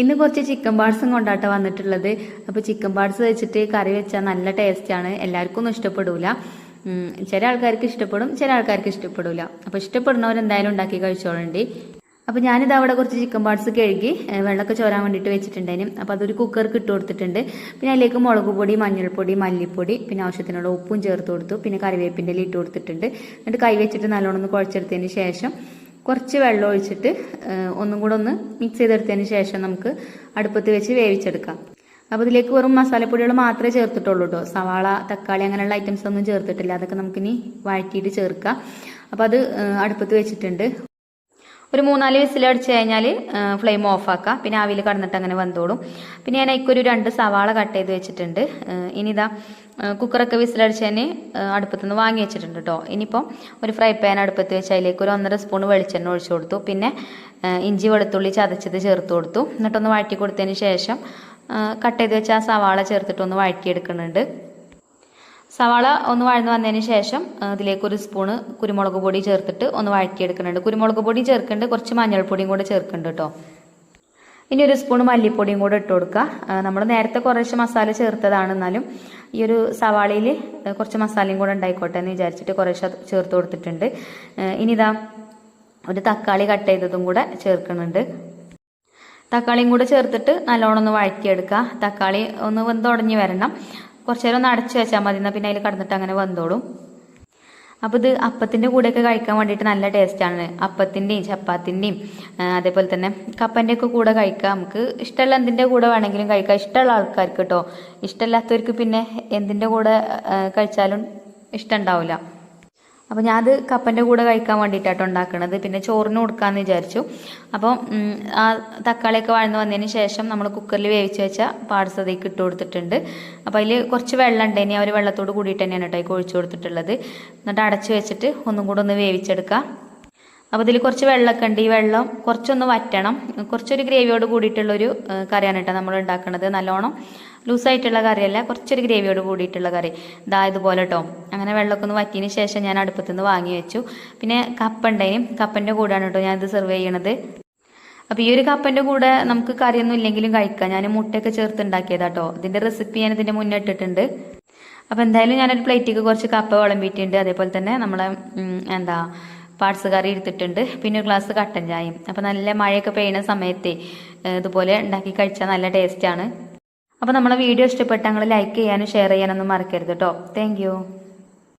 ഇന്ന് കുറച്ച് ചിക്കൻ പാർട്സും കൊണ്ടാട്ട വന്നിട്ടുള്ളത്. അപ്പോൾ ചിക്കൻ പാർട്സ് വെച്ചിട്ട് കറി വെച്ചാൽ നല്ല ടേസ്റ്റ് ആണ്. എല്ലാവർക്കും ഒന്നും ഇഷ്ടപ്പെടൂല. ചില ആൾക്കാർക്ക് ഇഷ്ടപ്പെടും ചില ആൾക്കാർക്ക് ഇഷ്ടപ്പെടൂല. അപ്പോൾ ഇഷ്ടപ്പെടുന്നവർ എന്തായാലും ഉണ്ടാക്കി കഴിച്ചോളണ്ടി. അപ്പോൾ ഞാനിത് അവിടെ കുറച്ച് ചിക്കൻ പാർട്സ് കഴുകി വെള്ളമൊക്കെ ചോരാൻ വേണ്ടിയിട്ട് വെച്ചിട്ടുണ്ടായിരുന്നു അപ്പോൾ അതൊരു കുക്കർക്ക് ഇട്ട് കൊടുത്തിട്ടുണ്ട്. പിന്നെ അതിലേക്ക് മുളക് പൊടി മഞ്ഞൾപ്പൊടി മല്ലിപ്പൊടി പിന്നെ ആവശ്യത്തിനുള്ള ഉപ്പും ചേർത്ത് കൊടുത്തു. പിന്നെ കറിവേപ്പിന്റെ ഇട്ട് കൊടുത്തിട്ടുണ്ട്. എന്നിട്ട് കൈ വെച്ചിട്ട് നല്ലോണം ഒന്ന് കുഴച്ചെടുത്തതിന് ശേഷം കുറച്ച് വെള്ളം ഒഴിച്ചിട്ട് ഒന്നും കൂടെ ഒന്ന് മിക്സ് ചെയ്തെടുത്തതിന് ശേഷം നമുക്ക് അടുപ്പത്ത് വെച്ച് വേവിച്ചെടുക്കാം. അപ്പോൾ ഇതിലേക്ക് വെറും മസാലപ്പൊടികൾ മാത്രമേ ചേർത്തിട്ടുള്ളൂ കേട്ടോ സവാള തക്കാളി അങ്ങനെയുള്ള ഐറ്റംസ് ഒന്നും ചേർത്തിട്ടില്ല. അതൊക്കെ നമുക്കിനി വഴറ്റിയിട്ട് ചേർക്കാം. അപ്പോൾ അത് അടുപ്പത്ത് വെച്ചിട്ടുണ്ട്. ഒരു മൂന്നാൽ വിസിൽ അടിച്ചു കഴിഞ്ഞാൽ ഫ്ലെയിം ഓഫ് ആക്കാം. പിന്നെ ആവിയിൽ കടന്നിട്ട് അങ്ങനെ വന്നോളും. പിന്നെ ഞാൻ അതിക്കൊരു രണ്ട് സവാള കട്ട് ചെയ്ത് വെച്ചിട്ടുണ്ട്. ഇനിതാ കുക്കറൊക്കെ വിസിലടിച്ചതിന് അടുപ്പത്തുനിന്ന് വാങ്ങി വെച്ചിട്ടുണ്ട് കേട്ടോ ഇനിയിപ്പം ഒരു ഫ്രൈ പാൻ അടുപ്പത്ത് വെച്ച് അതിലേക്ക് ഒരു ഒന്നര സ്പൂൺ വെളിച്ചെണ്ണ ഒഴിച്ചു കൊടുത്തു. പിന്നെ ഇഞ്ചി വെളുത്തുള്ളി ചതച്ചത് ചേർത്ത് കൊടുത്തു. എന്നിട്ടൊന്ന് വഴറ്റി കൊടുത്തതിന് ശേഷം കട്ട് ചെയ്ത് വെച്ച ആ സവാള ചേർത്തിട്ടൊന്ന് വഴറ്റിയെടുക്കുന്നുണ്ട് സവാള ഒന്ന് വഴന്ന് വന്നതിന് ശേഷം ഇതിലേക്ക് ഒരു സ്പൂണ് കുരുമുളക് പൊടി ചേർത്തിട്ട് ഒന്ന് വഴറ്റിയെടുക്കുന്നുണ്ട്. കുരുമുളക് പൊടി ചേർക്കുന്നുണ്ട് കുറച്ച് മഞ്ഞൾപ്പൊടിയും കൂടെ ചേർക്കുന്നുണ്ട് കേട്ടോ. ഇനി ഒരു സ്പൂൺ മല്ലിപ്പൊടിയും കൂടെ ഇട്ട് കൊടുക്കുക. നമ്മൾ നേരത്തെ കുറച്ച് മസാല ചേർത്തതാണ്. എന്നാലും ഈ ഒരു സവാളയിൽ കുറച്ച് മസാലയും കൂടെ ഉണ്ടായിക്കോട്ടെ എന്ന് വിചാരിച്ചിട്ട് കുറേശ്ശെ ചേർത്ത് കൊടുത്തിട്ടുണ്ട്. ഇനി ഇതാ ഒരു തക്കാളി കട്ട് ചെയ്തതും കൂടെ ചേർക്കുന്നുണ്ട്. തക്കാളിയും കൂടെ ചേർത്തിട്ട് നല്ലോണം ഒന്ന് വഴറ്റിയെടുക്കുക. തക്കാളി ഒന്ന് വെന്തുടഞ്ഞ് വരണം. കുറച്ച് നേരം ഒന്ന് അടച്ചു വെച്ചാൽ മതി. എന്നാൽ പിന്നെ അതിൽ കടന്നിട്ട് അങ്ങനെ വന്നോളും. അപ്പോൾ ഇത് അപ്പത്തിന്റെ കൂടെയൊക്കെ കഴിക്കാൻ വേണ്ടിയിട്ട് നല്ല ടേസ്റ്റാണ് അപ്പത്തിന്റെയും ചപ്പാത്തിന്റെയും അതേപോലെ തന്നെ കപ്പന്റെയൊക്കെ കൂടെ കഴിക്കാം. നമുക്ക് ഇഷ്ടമുള്ള എന്തിന്റെ കൂടെ വേണമെങ്കിലും കഴിക്കാം. ഇഷ്ടമുള്ള ആൾക്കാർക്ക് കേട്ടോ ഇഷ്ടമില്ലാത്തവർക്ക് പിന്നെ എന്തിന്റെ കൂടെ കഴിച്ചാലും ഇഷ്ടമുണ്ടാവില്ല അപ്പോൾ അത് കപ്പന്റെ കൂടെ കഴിക്കാൻ വേണ്ടിയിട്ടാട്ടോ ഉണ്ടാക്കുന്നത് പിന്നെ ചോറിന് കൊടുക്കാമെന്ന് വിചാരിച്ചു. അപ്പോൾ ആ തക്കാളിയൊക്കെ വഴന്ന് വന്നതിന് ശേഷം നമ്മൾ കുക്കറിൽ വേവിച്ച് വെച്ച പാടസതയ്ക്ക് ഇട്ട് കൊടുത്തിട്ടുണ്ട്. അപ്പോൾ അതിൽ കുറച്ച് വെള്ളം ഉണ്ട്. ഇനി ആ വെള്ളത്തോട് കൂടിയിട്ട് തന്നെയാണ് കേട്ടോ അതിലേക്ക് ഒഴിച്ചു കൊടുത്തിട്ടുള്ളത്. എന്നിട്ട് അടച്ചു വെച്ചിട്ട് ഒന്നും കൂടെ ഒന്ന് വേവിച്ചെടുക്കാം. അപ്പോൾ ഇതിൽ കുറച്ച് വെള്ളമൊക്കെ ഉണ്ട് ഈ വെള്ളം കുറച്ചൊന്ന് വറ്റണം. കുറച്ചൊരു ഗ്രേവിയോട് കൂടിയിട്ടുള്ളൊരു കറിയാണ് കേട്ടോ നമ്മൾ ഉണ്ടാക്കുന്നത് നല്ലോണം ലൂസായിട്ടുള്ള കറിയല്ല കുറച്ചൊരു ഗ്രേവിയോട് കൂടിയിട്ടുള്ള കറി. ഇതാ ഇതുപോലെ കേട്ടോ അങ്ങനെ വെള്ളമൊക്കെ ഒന്ന് വറ്റിയതിന് ശേഷം ഞാൻ അടുപ്പത്തു നിന്ന് വാങ്ങി വെച്ചു. പിന്നെ കപ്പ കപ്പന്റെ കൂടെയാണ് കേട്ടോ ഞാനിത് സെർവ് ചെയ്യണത്. അപ്പോൾ ഈ ഒരു കപ്പന്റെ കൂടെ നമുക്ക് കറിയൊന്നും ഇല്ലെങ്കിലും കഴിക്കാം. ഞാൻ മുട്ടയൊക്കെ ചേർത്ത് ഉണ്ടാക്കിയതാട്ടോ ഇതിന്റെ റെസിപ്പി ഞാൻ ഇതിന്റെ മുന്നേ ഇട്ടിട്ടുണ്ട്. അപ്പോൾ എന്തായാലും ഞാനൊരു പ്ലേറ്റിക്ക് കുറച്ച് കപ്പ വിളമ്പിയിട്ടുണ്ട്. അതേപോലെ തന്നെ നമ്മളെ എന്താ പാർട്സ് കറി എടുത്തിട്ടുണ്ട്. പിന്നെ ഒരു ഗ്ലാസ് കട്ടൻ ചായയും. അപ്പോൾ നല്ല മഴയൊക്കെ പെയ്യുന്ന സമയത്തെ ഇതുപോലെ ഉണ്ടാക്കി കഴിച്ചാൽ നല്ല ടേസ്റ്റാണ് അപ്പോൾ നമ്മളെ വീഡിയോ ഇഷ്ടപ്പെട്ടാൽ ലൈക്ക് ചെയ്യാനും ഷെയർ ചെയ്യാനൊന്നും മറക്കരുത് കേട്ടോ താങ്ക്